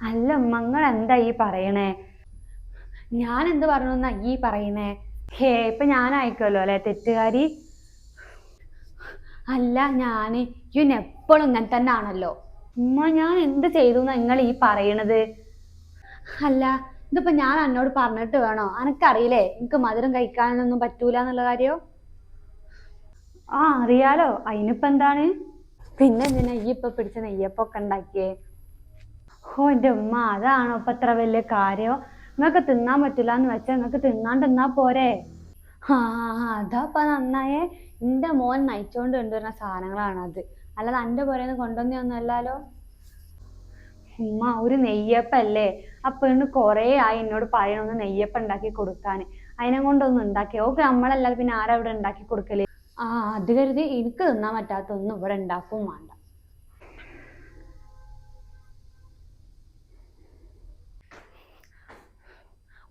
അല്ല മങ്ങൾ എന്താ ഈ പറയണേ? ഞാൻ എന്ത് പറഞ്ഞു ഈ പറയണേ? ഹേ ഇപ്പൊ ഞാനായിക്കല്ലോ അല്ലെ തെറ്റുകാരി? അല്ല ഞാൻ ഇവൻ എപ്പോഴും ഇങ്ങനെ തന്നെ ആണല്ലോ ഉമ്മ ഞാൻ എന്ത് ചെയ്തു നിങ്ങൾ ഈ പറയണത്? അല്ല ഇതിപ്പോ ഞാൻ എന്നോട് പറഞ്ഞിട്ട് വേണോ? അനക്കറിയില്ലേ എനിക്ക് മധുരം കഴിക്കാനൊന്നും പറ്റൂല എന്നുള്ള കാര്യോ? ആ അറിയാലോ അതിനിപ്പോ എന്താണ്? പിന്നെ എന്തിനാ ഈ ഇപ്പൊ പിടിച്ച നെയ്യപ്പൊക്കെ ഉണ്ടാക്കിയേ? ഓ എന്റെ ഉമ്മ അതാണോ ഇപ്പൊ അത്ര വലിയ കാര്യം? നിങ്ങൾക്ക് തിന്നാൻ പറ്റില്ല എന്ന് വെച്ചാൽ നിങ്ങൾക്ക് തിന്നാണ്ട് തിന്നാ പോരെ. ആ അതാ ഇപ്പൊ നന്നായേ. എന്റെ മോൻ നയിച്ചോണ്ട് കൊണ്ടുവരുന്ന സാധനങ്ങളാണ് അത്. അല്ലാതെ എന്റെ പുരന്ന് കൊണ്ടുവന്നൊന്നുമല്ലല്ലോ ഉമ്മ ഒരു നെയ്യപ്പല്ലേ? അപ്പൊ ഇന്ന് കുറേ ആയി എന്നോട് പറയണൊന്ന് നെയ്യപ്പം ഉണ്ടാക്കി കൊടുക്കാൻ അതിനെ കൊണ്ടൊന്നും ഉണ്ടാക്കി. ഓക്കെ നമ്മളല്ലാതെ പിന്നെ ആരാ ഇവിടെ ഉണ്ടാക്കി കൊടുക്കൽ? ആ അത് കരുതി എനിക്ക് തിന്നാൻ പറ്റാത്തൊന്നും ഇവിടെ ഉണ്ടാക്കും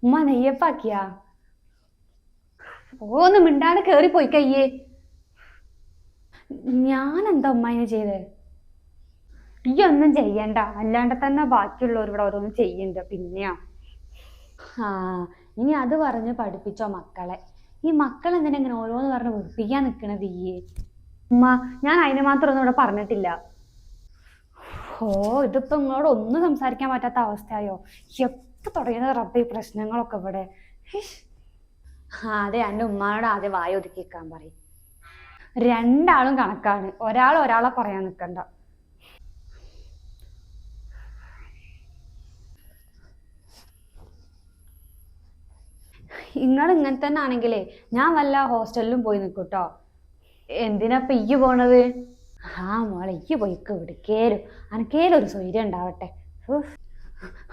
ഉമ്മ നെയ്യപ്പാക്കിയാ ഓന്ന് മിണ്ടാണ്ട് കേറി പോയി കയ്യേ. ഞാൻ എന്താ ഉമ്മ ചെയ്തേ? ഈ ഒന്നും ചെയ്യണ്ട. അല്ലാണ്ട് തന്നെ ബാക്കിയുള്ളവർ ഇവിടെ ഓരോന്നും ചെയ്യണ്ട പിന്നെയാ ആ ഇനി അത് പറഞ്ഞ് പഠിപ്പിച്ചോ മക്കളെ? ഈ മക്കൾ എന്തിനാ ഇങ്ങനെ ഓരോന്ന് പറഞ്ഞ് വെറുപ്പിക്കാൻ നിക്കണത് ഈ? ഉമ്മ ഞാൻ അതിന് മാത്രം ഒന്നും ഇവിടെ പറഞ്ഞിട്ടില്ല. ഓ ഇതിപ്പോ നിങ്ങളോട് ഒന്നും സംസാരിക്കാൻ പറ്റാത്ത അവസ്ഥയായോ? എപ്പോ തുടങ്ങിയത് റബ്ബ് ഈ പ്രശ്നങ്ങളൊക്കെ ഇവിടെ. അതെ എന്റെ ഉമ്മാനോട് ആദ്യം വായ ഒതുക്കിക്കാൻ പറയും. രണ്ടാളും കണക്കാണ്. ഒരാൾ ഒരാളെ പറയാൻ നിൽക്കണ്ട നിങ്ങൾ ഇങ്ങനെ തന്നെ ആണെങ്കിലേ ഞാൻ വല്ല ഹോസ്റ്റലിലും പോയി നിൽക്കും കേട്ടോ എന്തിനാ ഇപ്പൊ ഇയ്യ് പോണത്? ആ മോളെ ഇയ്യ് പോയിക്ക് വിടുക്കേലും അനക്കേലും ഒരു സ്വൈര്യം ഉണ്ടാവട്ടെ.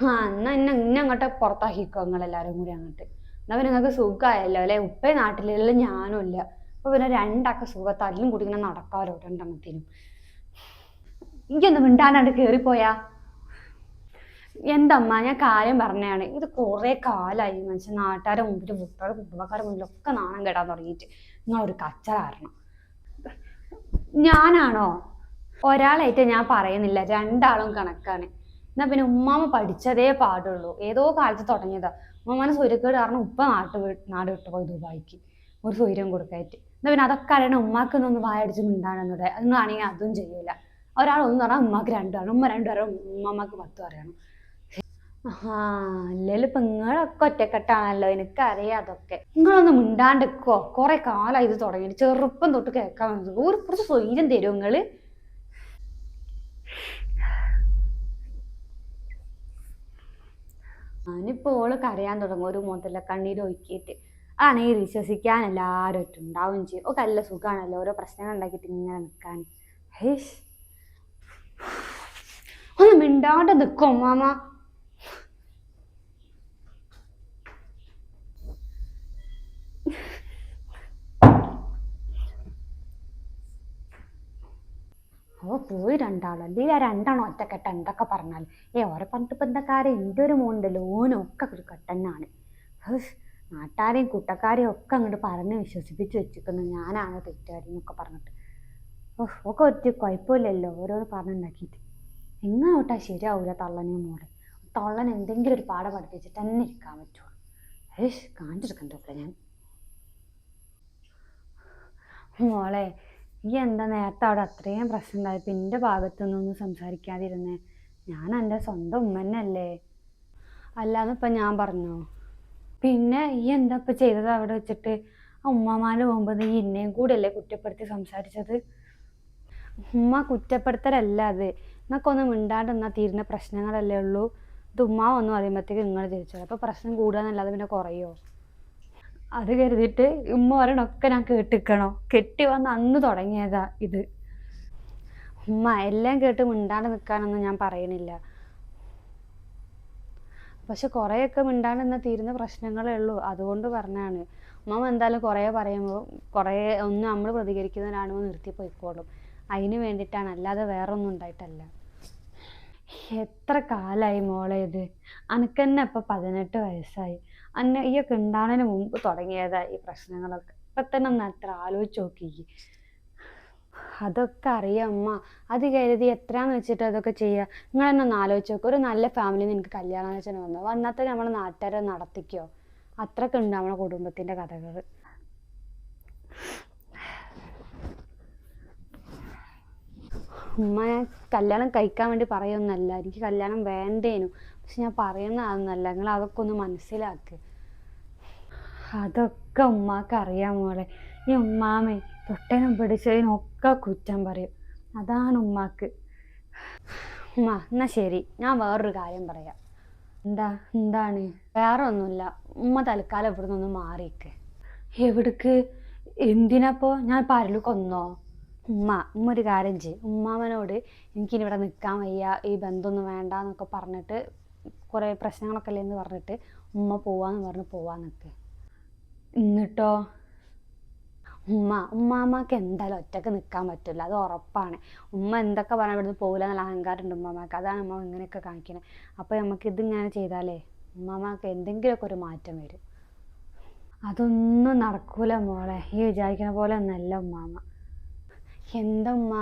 ആ എന്നാ എന്നെ ഇന്നെ അങ്ങോട്ട് പുറത്താക്കിക്കോ നിങ്ങളെല്ലാരും കൂടി അങ്ങോട്ട്. എന്നാ പിന്നെ നിങ്ങൾക്ക് സുഖമായല്ലോ അല്ലെ? ഉപ്പേ നാട്ടിലുള്ള ഞാനും ഇല്ല. അപ്പൊ പിന്നെ രണ്ടാക്ക സുഖം തല്ലും കൂടി ഇങ്ങനെ നടക്കാമല്ലോ രണ്ടെണ്ണത്തിനും എനിക്കൊന്ന് മിണ്ടാണ്ട് കേറിപ്പോയാ? എന്തമ്മ ഞാൻ കാര്യം പറഞ്ഞാണ് ഇത് കുറെ കാലായി മനുഷ്യൻ നാട്ടുകാരെ മുമ്പിൽ കുട്ടികളുടെ കുടുംബക്കാരുടെ മുമ്പിലൊക്കെ നാണം കെടാൻ തുടങ്ങിയിട്ട്. നിങ്ങളൊരു കച്ചറ കാരണം. ഞാനാണോ? ഒരാളായിട്ട് ഞാൻ പറയുന്നില്ല. രണ്ടാളും കണക്കാണ്. എന്നാ പിന്നെ ഉമ്മാമ പഠിച്ചതേ പാടുള്ളൂ. ഏതോ കാലത്ത് തുടങ്ങിയതാ. ഉമ്മാമാനെ സൂര്യക്കേട് കാരണം ഉപ്പ നാട്ട് നാട് വിട്ടു പോയി ദുബായിക്ക്. ഒരു സൂര്യം കൊടുക്കായിട്ട്. എന്നാ പിന്നെ അതൊക്കെ അറിയണം ഉമ്മാക്ക് ഒന്ന് വായടിച്ച് മിണ്ടാണെന്നുടെ നിങ്ങളാണെങ്കിൽ അതും ചെയ്യൂല. ഒരാൾ ഒന്ന് പറഞ്ഞാൽ ഉമ്മാക്ക് രണ്ടു പറയണം ഉമ്മ രണ്ടു പറയണം ഉമ്മാമ്മക്ക് പത്ത് പറയണം ആ അല്ലെങ്കിൽ ഇപ്പൊ നിങ്ങളൊക്കെ ഒറ്റക്കെട്ടാണല്ലോ. എനിക്കറിയാം അതൊക്കെ. നിങ്ങളൊന്ന് മിണ്ടാണ്ടിക്കോ കുറെ കാലമായി ഇത് തുടങ്ങി ചെറുപ്പം തൊട്ട് കേൾക്കാൻ ഒരു കുറച്ച് സ്വൈര്യം തരും നിങ്ങൾ? ഞാനിപ്പോ ഓൾ കരയാൻ തുടങ്ങും. ഒരു മുതല കണ്ണീര് ഒഴുക്കിയിട്ട്. ആണെങ്കിൽ വിശ്വസിക്കാൻ എല്ലാവരും ഉണ്ടാവും ചെയ്യും. ഒക്കെ നല്ല സുഖമാണല്ലോ ഓരോ പ്രശ്നങ്ങൾ ഉണ്ടാക്കിയിട്ട് ഇങ്ങനെ നിൽക്കാൻ ഹേഷ്. ഒന്ന് മിണ്ടാണ്ട് നിൽക്കും മാമ ഓ പോയി രണ്ടാളും. അല്ലെങ്കിൽ ആ രണ്ടാണോ ഒറ്റക്കെട്ട. എന്തൊക്കെ പറഞ്ഞാൽ ഏ ഓരെ പറഞ്ഞിട്ട് ഇപ്പം എന്താ കാര്യം എന്റെ ഒരു മോണ്ടല്ലോ ഓനും ഒക്കെ ഒരു കെട്ടന്നാണ് നാട്ടാരെയും കൂട്ടക്കാരെയും ഒക്കെ അങ്ങോട്ട് പറഞ്ഞ് വിശ്വസിപ്പിച്ച് വെച്ചിരിക്കുന്നു. ഞാനാണ് തെറ്റുകാരി എന്നൊക്കെ പറഞ്ഞിട്ട്. ഓഹ് ഒക്കെ ഒറ്റ കുഴപ്പമില്ലല്ലോ ഓരോന്ന് പറഞ്ഞുണ്ടാക്കിയിട്ട് എങ്ങോട്ടാ ശരിയാവൂല തള്ളനെയും മോളെ. തള്ളൻ എന്തെങ്കിലും ഒരു പാഠം പഠിപ്പിച്ചിട്ട് തന്നെ ഇരിക്കാൻ പറ്റുള്ളൂ. ഏഷ് കാണിച്ചെടുക്കണ്ടോ ഞാൻ? മോളെ ഈ എന്താ നേരത്തെ അവിടെ അത്രയും പ്രശ്നം ഉണ്ടായപ്പോൾ എന്റെ ഭാഗത്തുനിന്നൊന്നും സംസാരിക്കാതിരുന്നേ. ഞാൻ എന്റെ സ്വന്തം ഉമ്മന്നല്ലേ? അല്ലാതെ ഇപ്പം ഞാൻ പറഞ്ഞു? പിന്നെ ഈ എന്താ ഇപ്പം ചെയ്തത് അവിടെ വെച്ചിട്ട്? ആ ഉമ്മമാരുടെ പോകുമ്പോൾ നീ എന്നെയും കൂടെയല്ലേ കുറ്റപ്പെടുത്തി സംസാരിച്ചത്? ഉമ്മ കുറ്റപ്പെടുത്തലല്ല അത്. നിങ്ങൾക്കൊന്നും മിണ്ടാണ്ട് എന്നാൽ തീരുന്ന പ്രശ്നങ്ങളല്ലേ ഉള്ളൂ. ഇത് ഉമ്മ വന്നു പറയുമ്പോഴത്തേക്ക് നിങ്ങൾ തിരിച്ചു അപ്പോൾ പ്രശ്നം കൂടുക എന്നല്ലാതെ പിന്നെ കുറയോ? അത് കരുതിയിട്ട് ഉമ്മ പറയണൊക്കെ ഞാൻ കേട്ടിക്കണോ കെട്ടി വന്ന് അന്ന് തുടങ്ങിയതാ ഇത്. ഉമ്മ എല്ലാം കേട്ട് മിണ്ടാണ്ട് നിൽക്കാനൊന്നും ഞാൻ പറയണില്ല. പക്ഷെ കുറേയൊക്കെ മിണ്ടാണ്ട് നിന്നാൽ തീരുന്ന പ്രശ്നങ്ങളേ ഉള്ളൂ. അതുകൊണ്ട് പറഞ്ഞാണ്. ഉമ്മ എന്തായാലും കുറേ പറയുമ്പോൾ കുറേ ഒന്നും നമ്മൾ പ്രതികരിക്കുന്നവരാണോ നിർത്തി പോയിക്കോളും. അതിന് വേണ്ടിയിട്ടാണ്. അല്ലാതെ വേറൊന്നും ഉണ്ടായിട്ടല്ല. എത്ര കാലായി മോളെ ഇത്? അനക്ക് തന്നെ ഇപ്പൊ പതിനെട്ട് വയസ്സായി. അന്നെ ഈയൊക്കെ ഉണ്ടാവുന്നതിന് മുമ്പ് തുടങ്ങിയതാ ഈ പ്രശ്നങ്ങളൊക്കെ. ഇപ്പൊ തന്നെ ഒന്ന് അത്ര ആലോചിച്ച് നോക്കി. അതൊക്കെ അറിയാം അമ്മ. അത് കരുതി എത്രയാന്ന് വെച്ചിട്ട് അതൊക്കെ ചെയ്യുക നിങ്ങൾ തന്നെ ഒന്ന് ആലോചിച്ച് നോക്ക്. ഒരു നല്ല ഫാമിലി നിനക്ക് കല്യാണം വെച്ചാൽ വന്നു. വന്നാത്ത നമ്മളെ നാട്ടുകാരെ നടത്തിക്കോ. അത്രയൊക്കെ ഉണ്ട് നമ്മളെ കുടുംബത്തിന്റെ കഥകൾ ഉമ്മ കല്യാണം കഴിക്കാൻ വേണ്ടി പറയുന്നല്ല എനിക്ക് കല്യാണം വേണ്ടേനു. പക്ഷെ ഞാൻ പറയുന്ന അതൊന്നല്ല. നിങ്ങൾ അതൊക്കെ ഒന്ന് മനസ്സിലാക്ക്. അതൊക്കെ ഉമ്മാക്ക് അറിയാം മോളെ. ഈ ഉമ്മാമേ തൊട്ടനും പിടിച്ചതിനൊക്കെ കുറ്റം പറയും. അതാണ് ഉമ്മാക്ക്. ഉമ്മ എന്നാ ശരി. ഞാൻ വേറൊരു കാര്യം പറയാം. എന്താ എന്താണ്? വേറെ ഒന്നുമില്ല ഉമ്മ തൽക്കാലം ഇവിടെ നിന്ന് മാറിയിക്ക്. എവിടക്ക്? എന്തിനപ്പോ? ഞാൻ പരലു കൊന്നോ ഉമ്മ ഉമ്മ ഒരു കാര്യം ചെയ്യും. ഉമ്മാമനോട് എനിക്കിനി ഇവിടെ നിൽക്കാൻ വയ്യ. ഈ ബന്ധമൊന്നും വേണ്ട എന്നൊക്കെ പറഞ്ഞിട്ട് കുറേ പ്രശ്നങ്ങളൊക്കെ അല്ലേ എന്ന് പറഞ്ഞിട്ട് ഉമ്മ പോവാന്ന് പറഞ്ഞ് പോവാൻ നിൽക്കുക എന്നിട്ടോ ഉമ്മ ഉമ്മാമ്മക്ക് എന്തായാലും ഒറ്റയ്ക്ക് നിൽക്കാൻ പറ്റില്ല അത് ഉറപ്പാണ്. ഉമ്മ എന്തൊക്കെ പറഞ്ഞാൽ ഇവിടുന്ന് പോകില്ല എന്നുള്ള അഹങ്കാരം ഉണ്ട് ഉമ്മാമ്മക്ക് അതാണ് ഉമ്മ ഇങ്ങനെയൊക്കെ കാണിക്കണത് അപ്പോൾ നമുക്ക് ഇതിങ്ങനെ ചെയ്താലേ ഉമ്മാമ്മക്ക് എന്തെങ്കിലുമൊക്കെ ഒരു മാറ്റം വരും. അതൊന്നും നടക്കൂല മോളെ. ഈ വിചാരിക്കുന്ന പോലെ ഒന്നല്ല ഉമ്മാമ്മ എന്തമ്മ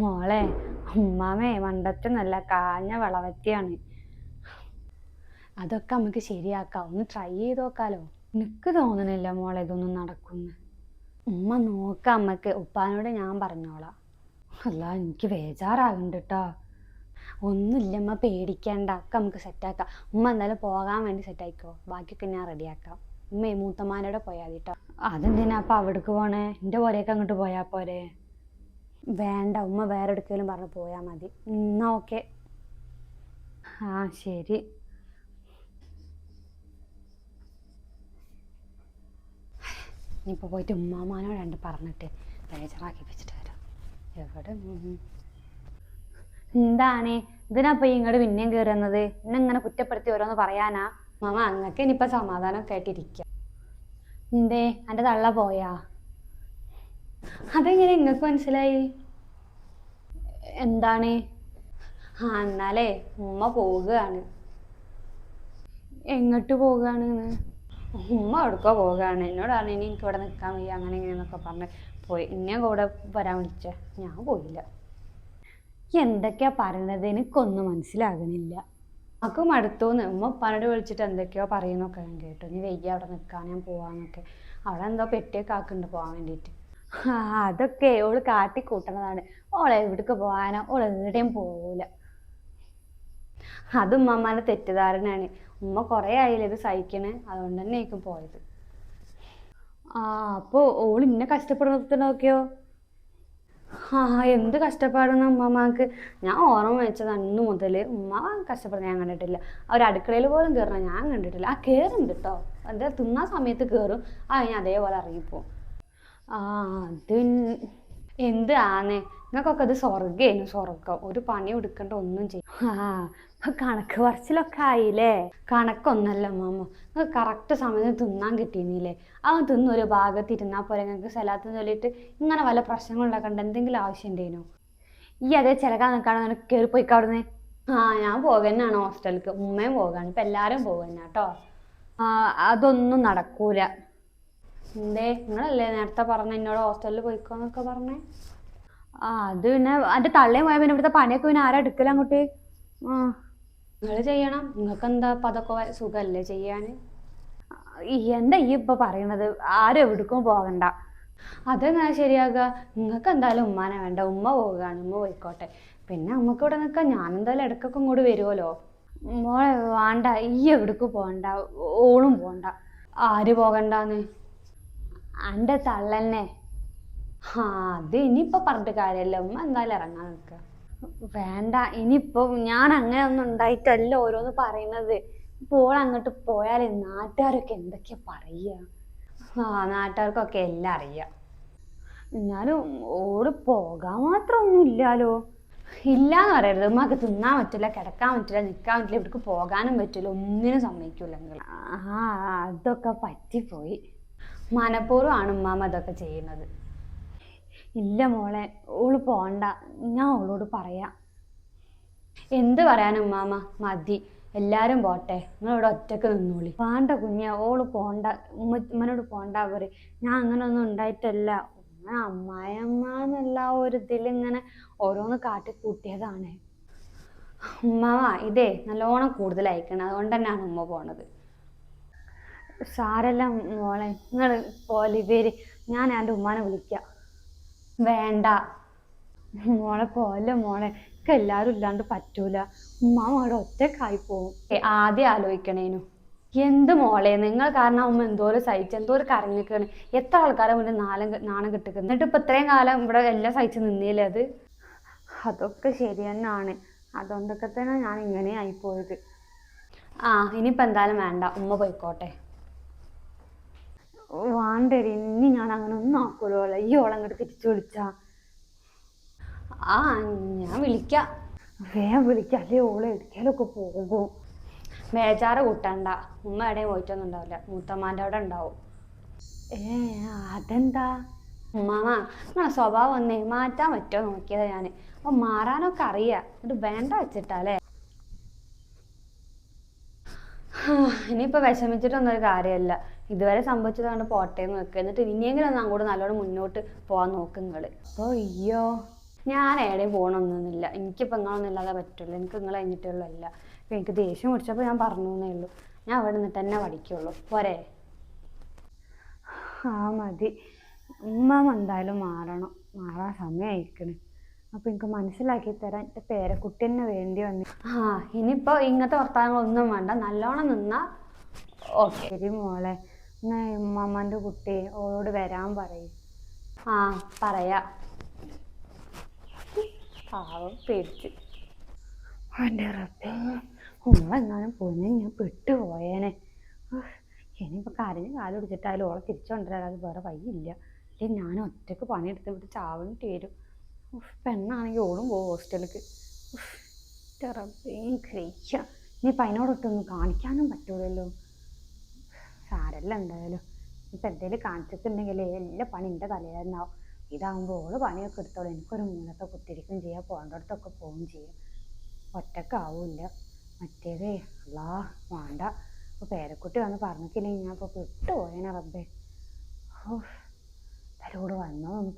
മോളെ ഉമ്മാമേ മണ്ടത്തെ നല്ല കാഞ്ഞ വളവത്തിയാണ്. അതൊക്കെ നമുക്ക് ശരിയാക്കാം. ഒന്ന് ട്രൈ ചെയ്ത് നോക്കാലോ. എനിക്ക് തോന്നണില്ല മോളെ ഇതൊന്നും നടക്കുന്നു. ഉമ്മ നോക്കാം അമ്മയ്ക്ക്. ഉപ്പാനോട് ഞാൻ പറഞ്ഞോളാം. അല്ല എനിക്ക് ബേജാറാകുന്നുണ്ട് കേട്ടോ ഒന്നുമില്ല അമ്മ പേടിക്കണ്ട. ഒക്കെ നമുക്ക് സെറ്റാക്കാം ഉമ്മ എന്തായാലും പോകാൻ വേണ്ടി സെറ്റായിക്കോ ബാക്കിയൊക്കെ ഞാൻ റെഡിയാക്കാം ഉമ്മ മൂത്തമാനോടെ പോയാൽ മതി കേട്ടോ അതെന്തിനാ അപ്പം അവിടേക്ക് പോണേ? എന്റെ പോലെയൊക്കെ അങ്ങോട്ട് പോയാൽ പോരെ? വേണ്ട ഉമ്മ വേറെ എവിടേക്കെങ്കിലും പറഞ്ഞ് പോയാൽ മതി. എന്നാ ഓക്കെ. ആ ശരി. ഇനിയിപ്പോൾ പോയിട്ട് ഉമ്മാമാനോ രണ്ട് പറഞ്ഞിട്ട് വെച്ചിട്ട് വരാം. എവിടെ. എന്താണ്? ഇതിനപ്പൊ ഇങ്ങോട്ട് പിന്നെയും കയറുന്നത് എന്നെ ഇങ്ങനെ കുറ്റപ്പെടുത്തി ഓരോന്ന് പറയാനാ? മാമ അങ്ങക്ക് ഇനിയിപ്പോൾ സമാധാനമൊക്കെ ആയിട്ടിരിക്കുക എന്തേ? എന്റെ തള്ള പോയാ? അതെങ്ങനെ നിങ്ങൾക്ക് മനസ്സിലായി? എന്താണ്? ആ എന്നാലേ ഉമ്മ പോവുകയാണ്. എങ്ങോട്ട് പോവുകയാണ് ഉമ്മ എവിടേക്കോ പോവുകയാണ്. എന്നോടാണ് ഇനി എനിക്ക് ഇവിടെ നിൽക്കാൻ വയ്യ അങ്ങനെ ഇങ്ങനെയെന്നൊക്കെ പറഞ്ഞ് പോയി. ഇന്നെ കൂടെ വരാൻ വിളിച്ച. ഞാൻ പോയില്ല. എന്തൊക്കെയാ പറയണത് എനിക്കൊന്നും മനസ്സിലാകുന്നില്ല. നമുക്ക് മടുത്തോന്ന്. ഉമ്മ ഉപ്പാനോട് വിളിച്ചിട്ട് എന്തൊക്കെയോ പറയുന്നൊക്കെ ഞാൻ കേട്ടു. നീ വയ്യ അവിടെ നിൽക്കാൻ ഞാൻ പോവാന്നൊക്കെ. അവിടെ എന്തോ പെട്ടിയൊക്കെ ആക്കുന്നുണ്ട് പോകാൻ വേണ്ടിയിട്ട് അതൊക്കെ ഓൾ കാട്ടി കൂട്ടണതാണ് ഓളെ എവിടേക്ക് പോകാനോ ഓൾ എവിടെയും പോവൂല. അത് ഉമ്മമാരുടെ തെറ്റിദ്ധാരണയാണ്. ഉമ്മ കുറേ ആയില്ലേ ഇത് സഹിക്കണേ? അതുകൊണ്ട് തന്നെ ആയിരിക്കും പോയത്. ആ അപ്പോൾ ഓൾ ഇന്നെ കഷ്ടപ്പെടുന്നത് നോക്കിയോ ആ എന്ത് കഷ്ടപ്പാടുന്ന ഉമ്മമാക്ക്? ഞാൻ ഓർമ്മ വെച്ചത് അന്ന് മുതൽ ഉമ്മ കഷ്ടപ്പെടുന്ന ഞാൻ കണ്ടിട്ടില്ല. അവർ അടുക്കളയിൽ പോലും കയറണം ഞാൻ കണ്ടിട്ടില്ല. ആ കയറുണ്ട് കേട്ടോ അത് തിന്നാ സമയത്ത് കയറും ആ ഞാൻ അതേപോലെ ഇറങ്ങിപ്പോവും. ആ അത് എന്ത് ആന്നേ? നിങ്ങൾക്കൊക്കെ അത് സ്വർഗേനു സ്വർഗം ഒരു പണി എടുക്കേണ്ട ഒന്നും ചെയ്യും ആ കണക്ക് പറച്ചിലൊക്കെ ആയില്ലേ? കണക്കൊന്നല്ല മാമ. നിങ്ങൾക്ക് കറക്റ്റ് സമയത്ത് തിന്നാൻ കിട്ടിയിരുന്നില്ലേ ആ തിന്ന ഒരു ഭാഗത്ത് ഇരുന്നാൽ പോലെ നിങ്ങൾക്ക് സ്ഥലത്ത് ചൊല്ലിയിട്ട് ഇങ്ങനെ വല്ല പ്രശ്നങ്ങൾ ഉണ്ടാക്കണ്ട എന്തെങ്കിലും ആവശ്യം ഉണ്ടേനോ? ഈ അതേ ചിലക്കാൻ നിൽക്കാണോ നിനക്ക് കയറി പോയിക്കോ അവിടുന്ന്. ആ ഞാൻ പോകുന്നതാണ് ഹോസ്റ്റലിലേക്ക്. ഉമ്മയും പോകാണ്. ഇപ്പം എല്ലാവരും പോകുന്ന കേട്ടോ അതൊന്നും നടക്കൂല. എന്തേ? നിങ്ങളല്ലേ നേരത്തെ പറഞ്ഞ എന്നോട് ഹോസ്റ്റലിൽ പോയിക്കോന്നൊക്കെ പറഞ്ഞേ? ആ അത് പിന്നെ എന്റെ തള്ളയും പോയ പിന്നെ ഇവിടുത്തെ പണിയൊക്കെ പിന്നെ ആരാ എടുക്കല അങ്ങോട്ട്? ആ. നിങ്ങൾ ചെയ്യണം. നിങ്ങൾക്ക് എന്താ പതൊക്കെ സുഖല്ലേ ചെയ്യാൻ എന്താ ഈ ഇപ്പൊ പറയണത്? ആരും എവിടേക്കും പോകണ്ട അതെങ്ങനെ ശരിയാകുക നിങ്ങൾക്ക് എന്തായാലും ഉമ്മാനെ വേണ്ട. ഉമ്മ പോവുകയാണ്. ഉമ്മ പോയിക്കോട്ടെ. പിന്നെ നമുക്ക് ഇവിടെ നിൽക്കാം ഞാൻ എന്തായാലും ഇടയ്ക്കൊക്കെ ഇങ്ങോട്ട് വരുമല്ലോ മോളെ വേണ്ട. ഈ എവിടേക്ക് പോകണ്ട ഓളും പോകണ്ട ആര് പോകണ്ടെന്ന്? എന്റെ തള്ളന്നെ. ആ അത് ഇനിയിപ്പോൾ പറഞ്ഞിട്ട് കാര്യമല്ല ഉമ്മ എന്തായാലും ഇറങ്ങാൻ നിൽക്കുക വേണ്ട. ഇനിയിപ്പോ ഞാൻ അങ്ങനെ ഒന്നും ഉണ്ടായിട്ടല്ല ഓരോന്ന് പറയുന്നത്. ഇപ്പോൾ അങ്ങോട്ട് പോയാൽ നാട്ടുകാരൊക്കെ എന്തൊക്കെയാ പറയുക? ആ നാട്ടുകാർക്കൊക്കെ എല്ലാം അറിയാം. എന്നാലും ഓട് പോകാൻ മാത്രമൊന്നും ഇല്ലാലോ ഇല്ലാന്ന് പറയരുത്. ഉമ്മക്ക് തിന്നാൻ പറ്റില്ല കിടക്കാൻ പറ്റില്ല നിൽക്കാൻ പറ്റില്ല ഇവിടേക്ക് പോകാനും പറ്റില്ല ഒന്നിനും സമ്മതിക്കൂല നിങ്ങൾ ആ അതൊക്കെ പറ്റിപ്പോയി. മനഃപൂർവമാണ് ഉമ്മാമ അതൊക്കെ ചെയ്യുന്നത്. ഇല്ല മോളെ ഓൾ പോണ്ട. ഞാൻ ഓളോട് പറയാം. എന്ത് പറയാനും ഉമ്മാമ മതി. എല്ലാരും പോട്ടെ. നിങ്ങളിവിടെ ഒറ്റയ്ക്ക് നിന്നോളി. വേണ്ട കുഞ്ഞ ഓൾ പോണ്ട. ഉമ്മ ഉമ്മനോട് പോണ്ട പറ. ഞാൻ അങ്ങനെ ഒന്നും ഉണ്ടായിട്ടല്ല. ഉമ്മ അമ്മായിയമ്മ എന്നുള്ള ഒരു ഇതിലിങ്ങനെ ഓരോന്ന് കാട്ടി കൂട്ടിയതാണ്. ഉമ്മാവ ഇതേ നല്ലോണം കൂടുതൽ അയക്കണം അതുകൊണ്ട് തന്നെയാണ് ഉമ്മ പോണത്. സാരല്ല മോളെ നിങ്ങൾ പോലെ ഇവർ. ഞാൻ എന്റെ ഉമ്മാനെ വിളിക്കാം. വേണ്ട. മോളെ പോലെ മോളെ ഒക്കെ എല്ലാരും ഇല്ലാണ്ട് പറ്റൂല. ഉമ്മ മോളെ ഒറ്റക്കായി പോവും. ആദ്യം ആലോചിക്കണേനു. എന്ത് മോളെ നിങ്ങൾ കാരണം അമ്മ എന്തോരം സഹിച്ച് എന്തോരം കരഞ്ഞിക്കാണ് എത്ര ആൾക്കാരെ മുന്നിൽ നാലം നാണം കിട്ടുന്നത് എന്നിട്ട് ഇപ്പൊ ഇത്രയും കാലം ഇവിടെ എല്ലാം സഹിച്ച് നിന്നില്ലേ അത്? അതൊക്കെ ശരി തന്നെയാണ് അതുകൊണ്ടൊക്കെ തന്നെ ഞാൻ ഇങ്ങനെ ആയിപ്പോയത് ആ ഇനിയിപ്പോൾ എന്തായാലും വേണ്ട. ഉമ്മ പോയിക്കോട്ടെ. വേണ്ടരി ഇനി ഞാൻ അങ്ങനെ ഒന്നും ആക്കൂലോ ഈ ഓളം അങ്ങോട്ട് തിരിച്ചു വിളിച്ചാ. ആ ഞാൻ വിളിക്കാം. വേഗം വിളിക്കാം അല്ലേ ഓൾ എടുക്കലൊക്കെ പോകും. ബേജാറ് കൂട്ടണ്ട. ഉമ്മ എവിടെയും പോയിട്ടൊന്നും ഉണ്ടാവില്ല മൂത്തമ്മാന്റെ അവിടെ ഉണ്ടാവും. ഏ അതെന്താ? ഉമ്മാമ നിങ്ങളെ സ്വഭാവം ഒന്നേ മാറ്റാൻ പറ്റുമോ നോക്കിയതാ ഞാൻ അപ്പൊ മാറാനൊക്കെ അറിയാം. ഇത് വേണ്ട വെച്ചിട്ടല്ലേ? ഇനിയിപ്പോ വിഷമിച്ചിട്ടൊന്നും ഒരു കാര്യമല്ല. ഇതുവരെ സംഭവിച്ചത് കൊണ്ട് പോട്ടെ എന്ന് വെക്കുക. എന്നിട്ട് ഇനിയെങ്കിലും ഒന്ന് അങ്ങോട്ട് നല്ലോണം മുന്നോട്ട് പോവാൻ നോക്ക് നിങ്ങൾ. ഓ അയ്യോ. ഞാൻ എവിടെയും പോകണമെന്നൊന്നുമില്ല എനിക്കിപ്പോൾ നിങ്ങളൊന്നും ഇല്ലാതെ പറ്റുള്ളൂ എനിക്ക് നിങ്ങൾ കഴിഞ്ഞിട്ടുള്ളൂ അല്ല. അപ്പോൾ എനിക്ക് ദേഷ്യം പിടിച്ചപ്പോൾ ഞാൻ പറഞ്ഞു എന്നേ ഉള്ളൂ. ഞാൻ അവിടെ നിന്നിട്ട് തന്നെ പഠിക്കുള്ളൂ. പോരെ. ആ മതി. ഉമ്മ എന്തായാലും മാറണം. മാറാൻ സമയമായിരിക്കണേ അപ്പോൾ എനിക്ക് മനസ്സിലാക്കി തരാൻ എന്റെ പേരക്കുട്ടി തന്നെ വേണ്ടി വന്നു ആ ഇനിയിപ്പോൾ ഇങ്ങനത്തെ വർത്തമാനങ്ങളൊന്നും വേണ്ട. നല്ലോണം നിന്നാൽ ഓക്കെ. ശരി മോളെ. എന്നാ ഉമ്മാമ്മന്റെ കുട്ടി ഓളോട് വരാൻ പറയും. ആ പറയാ. പാവം പേടിച്ച്. എന്റെ റബ്ബേ ഉമ്മളെങ്ങാനും പോന്നെ ഞാൻ പെട്ടുപോയേനെ ഇനിയിപ്പോൾ കരഞ്ഞ് കാൽ പിടിച്ചിട്ടായാലും ഓളെ തിരിച്ചു കൊണ്ടുവരാതെ വേറെ വഴിയില്ല. അല്ലെങ്കിൽ ഞാൻ ഒറ്റയ്ക്ക് പണിയെടുത്ത് വിട്ട് ചാവണിട്ട് വരും പെണ്ണാണെങ്കിൽ ഓളും പോകും ഹോസ്റ്റലിലേക്ക്. റബ്ബേ ഇനി ഇനിയിപ്പോൾ അതിനോടൊട്ടൊന്നും കാണിക്കാനും പറ്റൂലല്ലോ. സാരല്ല എന്തായാലും. ഇപ്പം എന്തെങ്കിലും കാണിച്ചിട്ടുണ്ടെങ്കിൽ എല്ലാ പണി എന്റെ തലയിലാവും ഇതാകുമ്പോൾ ഓൾ പണിയൊക്കെ എടുത്തോളൂ. എനിക്കൊരു മൂന്നത്തെ കുത്തിരിക്കും ചെയ്യാം പോകേണ്ടടത്തൊക്കെ പോവുകയും ചെയ്യും. ഒറ്റക്കാവൂല്ല മറ്റേതേ അല്ലാ വേണ്ട. ഇപ്പൊ പേരക്കുട്ടി വന്ന് പറഞ്ഞിട്ടില്ലെങ്കിൽ ഞാൻ ഇപ്പോൾ വിട്ടുപോയേനെ റബ്ബേ. ഓ തലോട് വന്നോ ഒന്ന്